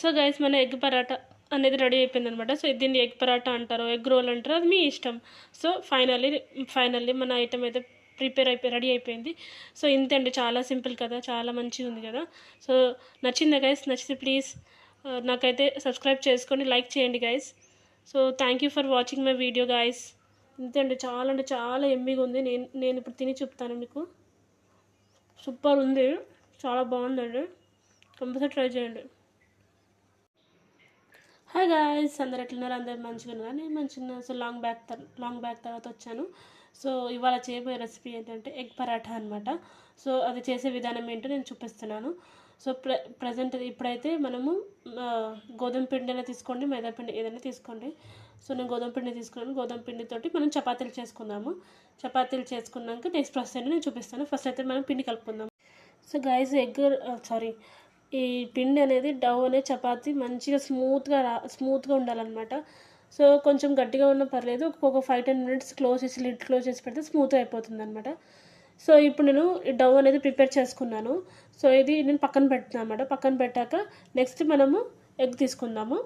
So guys మన egg paratha అనేది ready అయిపోయింది అనమాట సో దీన్ని ఎగ్ పరాటా అంటారు ఎగ్ రోల్ అంటారు అది మీ ఇష్టం. సో ఫైనల్లీ ఫైనల్లీ మన ఐటమ్ అయితే ప్రిపేర్ అయిపోయి రెడీ అయిపోయింది. సో ఇంతే అండి చాలా సింపుల్ కదా చాలా మంచిగా ఉంది కదా. సో నచ్చిందా గైస్ నచ్చితే ప్లీజ్ నాకైతే సబ్స్క్రైబ్ చేసుకొని లైక్ చేయండి guys so thank you for watching my video guys ఇంతే అండి చాలా అంటే చాలా ఎమ్మిగా ఉంది. నేను నేను ఇప్పుడు తిని చెప్తాను మీకు. సూపర్ ఉంది. చాలా బాగుందండి. కంపల్సరీ ట్రై చేయండి. హాయ్ గాయస్ అందరు ఎట్లున్నారు అందరు మంచిగా ఉన్నారా? నేను మంచిగా so long back long back తర్వాత వచ్చాను. సో ఇవాళ చేయబోయే రెసిపీ ఏంటంటే ఎగ్ పరాఠా అనమాట సో అది చేసే విధానం ఏంటో నేను చూపిస్తున్నాను. సో ప్ర ప్రజెంట్ ఇప్పుడైతే మనము గోధుమ పిండి అయినా తీసుకోండి మైదా పిండి ఏదైనా తీసుకోండి. సో నేను గోధుమ పిండి తీసుకున్నాను. గోధుమ పిండితోటి మనం చపాతీలు చేసుకుందాము. చపాతీలు చేసుకున్నాక నెక్స్ట్ ప్రాసెస్ నేను చూపిస్తాను. ఫస్ట్ అయితే మనం పిండి కలుపుకుందాం. సో గైస్ ఎగ్ సారీ ఈ పిండి అనేది డవ్ అనే చపాతి మంచిగా స్మూత్గా రా స్మూత్గా ఉండాలన్నమాట. సో కొంచెం గట్టిగా ఉన్నా పర్లేదు ఒక ఫైవ్ టెన్ మినిట్స్ క్లోజ్ చేసి లిడ్ క్లోజ్ చేసి పెడితే స్మూత్గా అయిపోతుంది అనమాట సో ఇప్పుడు నేను ఈ డవ్ అనేది ప్రిపేర్ చేసుకున్నాను. సో ఇది నేను పక్కన పెడుతున్నాను అనమాట పక్కన పెట్టాక నెక్స్ట్ మనము ఎగ్ తీసుకుందాము.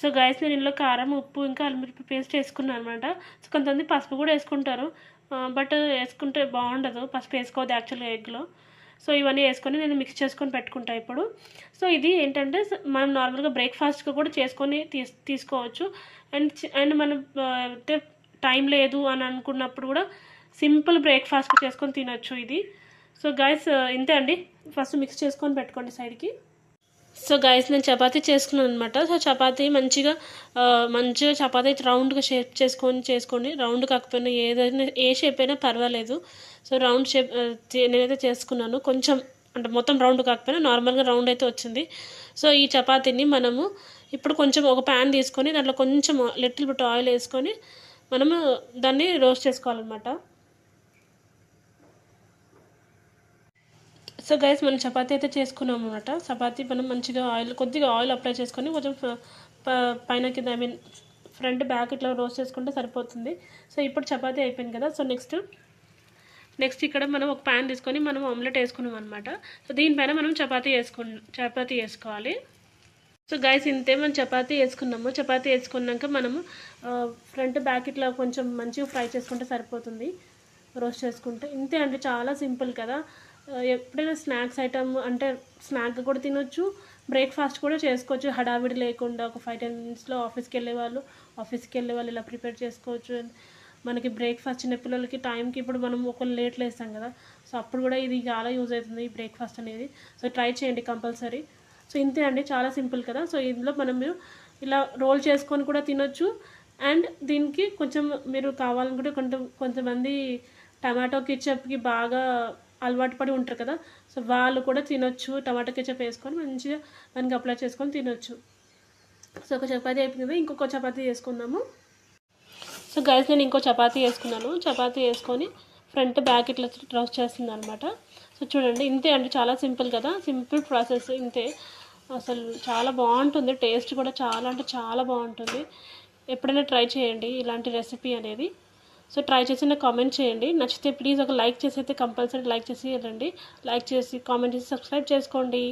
సో గైస్ నేను ఇందులో కారం ఉప్పు ఇంకా అల్లిమిరపి పేస్ట్ వేసుకున్నాను అనమాట సో కొంతమంది పసుపు కూడా వేసుకుంటారు. బట్ వేసుకుంటే బాగుండదు. పసుపు వేసుకోవద్దు యాక్చువల్గా ఎగ్లో సో ఇవన్నీ వేసుకొని నేను మిక్స్ చేసుకొని పెట్టుకుంటా ఇప్పుడు. సో ఇది ఏంటంటే మనం నార్మల్గా బ్రేక్ఫాస్ట్గా కూడా చేసుకొని తీస్ తీసుకోవచ్చు. అండ్ అండ్ మనం అయితే టైం లేదు అని అనుకున్నప్పుడు కూడా సింపుల్ బ్రేక్ఫాస్ట్ చేసుకొని తినొచ్చు ఇది. సో గైస్ ఇంతే అండి. ఫస్ట్ మిక్స్ చేసుకొని పెట్టుకోండి సైడ్కి సో గైస్ నేను చపాతీ చేసుకున్నాను అనమాట సో చపాతీ మంచిగా మంచిగా చపాతీ రౌండ్గా షేప్ చేసుకొని చేసుకోండి. రౌండ్ కాకపోయినా ఏదైనా ఏ షేప్ అయినా పర్వాలేదు. సో రౌండ్ షేప్ చే- నేనైతే చేసుకున్నాను. కొంచెం అంటే మొత్తం రౌండ్ కాకపోయినా నార్మల్గా రౌండ్ అయితే వచ్చింది. సో ఈ చపాతీని మనము ఇప్పుడు కొంచెం ఒక ప్యాన్ తీసుకొని దాంట్లో కొంచెం లిటిల్ బిట్ ఆయిల్ వేసుకొని మనము దాన్ని రోస్ట్ చేసుకోవాలన్నమాట. సో గైస్ మనం చపాతీ అయితే చేసుకున్నాం అనమాట చపాతీ మనం మంచిగా ఆయిల్ కొద్దిగా ఆయిల్ అప్లై చేసుకొని కొంచెం ప- పైన కింద ఐ మీన్ ఫ్రంట్ బ్యాక్ ఇట్లా రోస్ట్ చేసుకుంటే సరిపోతుంది. సో ఇప్పుడు చపాతీ అయిపోయింది కదా. సో నెక్స్ట్ నెక్స్ట్ ఇక్కడ మనం ఒక ప్యాన్ తీసుకొని మనం ఆమ్లెట్ వేసుకున్నాం అనమాట సో దీనిపైన మనం చపాతీ వేసుకు చపాతీ వేసుకోవాలి. సో గైస్ ఇంతే మనం చపాతీ వేసుకున్నాము. చపాతీ వేసుకున్నాక మనము ఫ్రంట్ బ్యాక్ ఇట్లా కొంచెం మంచిగా ఫ్రై చేసుకుంటే సరిపోతుంది. రోస్ట్ చేసుకుంటే. ఇంతే అండి. చాలా సింపుల్ కదా. ఎప్పుడైనా స్నాక్స్ ఐటమ్ అంటే స్నాక్ కూడా తినొచ్చు బ్రేక్ఫాస్ట్ కూడా చేసుకోవచ్చు. హడావిడి లేకుండా ఒక ఫైవ్ టెన్ మినిట్స్లో ఆఫీస్కి వెళ్ళే వాళ్ళు ఆఫీస్కి వెళ్ళే వాళ్ళు ఇలా ప్రిపేర్ చేసుకోవచ్చు. మనకి బ్రేక్ఫాస్ట్ చిన్నపిల్లలకి టైంకి ఇప్పుడు మనం ఒకళ్ళు లేట్ లేస్తాం కదా సో అప్పుడు కూడా ఇది చాలా యూజ్ అవుతుంది ఈ బ్రేక్ఫాస్ట్ అనేది. సో ట్రై చేయండి కంపల్సరీ. సో ఇంతే అండి చాలా సింపుల్ కదా. సో ఇందులో మనం మీరు ఇలా రోల్ చేసుకొని కూడా తినొచ్చు. అండ్ దీనికి కొంచెం మీరు కావాలనుకుంటే కొంత కొంతమంది టమాటో కిచప్కి బాగా అలవాటు పడి ఉంటారు కదా. సో వాళ్ళు కూడా తినొచ్చు. టమాటా కెచప్ వేసుకొని మంచిగా దానికి అప్లై చేసుకొని తినొచ్చు. సో ఒక చపాతీ అయిపోయింది ఇంకొక చపాతీ వేసుకున్నాము సో గైస్ నేను ఇంకో చపాతీ వేసుకున్నాను. చపాతీ వేసుకొని ఫ్రంట్ బ్యాక్ ఇట్లా ట్రౌస్ చేస్తుంది అనమాట సో చూడండి ఇంతే అండి. చాలా సింపుల్ కదా. సింపుల్ ప్రాసెస్ ఇంతే. అసలు చాలా బాగుంటుంది. టేస్ట్ కూడా చాలా అంటే చాలా బాగుంటుంది. ఎప్పుడైనా ట్రై చేయండి. ఇలాంటి రెసిపీ అనేది. సో ట్రై చేసి నాకు కామెంట్ చేయండి. నచ్చితే ప్లీజ్ ఒక లైక్ చేసి అయితే కంపల్సరీ లైక్ చేసి వెళ్ళండి. లైక్ చేసి కామెంట్ చేసి సబ్స్క్రైబ్ చేసుకోండి.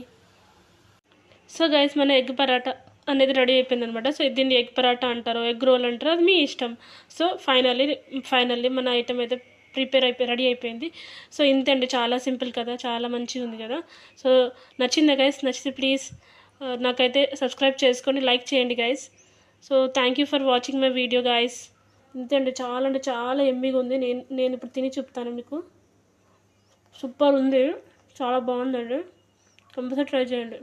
సో గైస్ మన ఎగ్ పరాటా అనేది రెడీ అయిపోయింది అనమాట సో దీన్ని ఎగ్ పరాటా అంటారు ఎగ్ రోల్ అంటారు అది మీ ఇష్టం. సో ఫైనల్లీ ఫైనల్లీ మన ఐటమ్ అయితే ప్రిపేర్ అయిపోయి రెడీ అయిపోయింది. సో ఇంతే అండి చాలా సింపుల్ కదా చాలా మంచిగా ఉంది కదా. సో నచ్చిందా గైస్ నచ్చితే ప్లీజ్ నాకైతే సబ్స్క్రైబ్ చేసుకొని లైక్ చేయండి guys so thank you for watching my video guys ఇంతే అండి. చాలా అంటే చాలా ఎమ్మిగా ఉంది. నేను నేను ఇప్పుడు తిని చెప్తాను మీకు. సూపర్ ఉంది. చాలా బాగుందండి. కంపల్సరీ ట్రై చేయండి.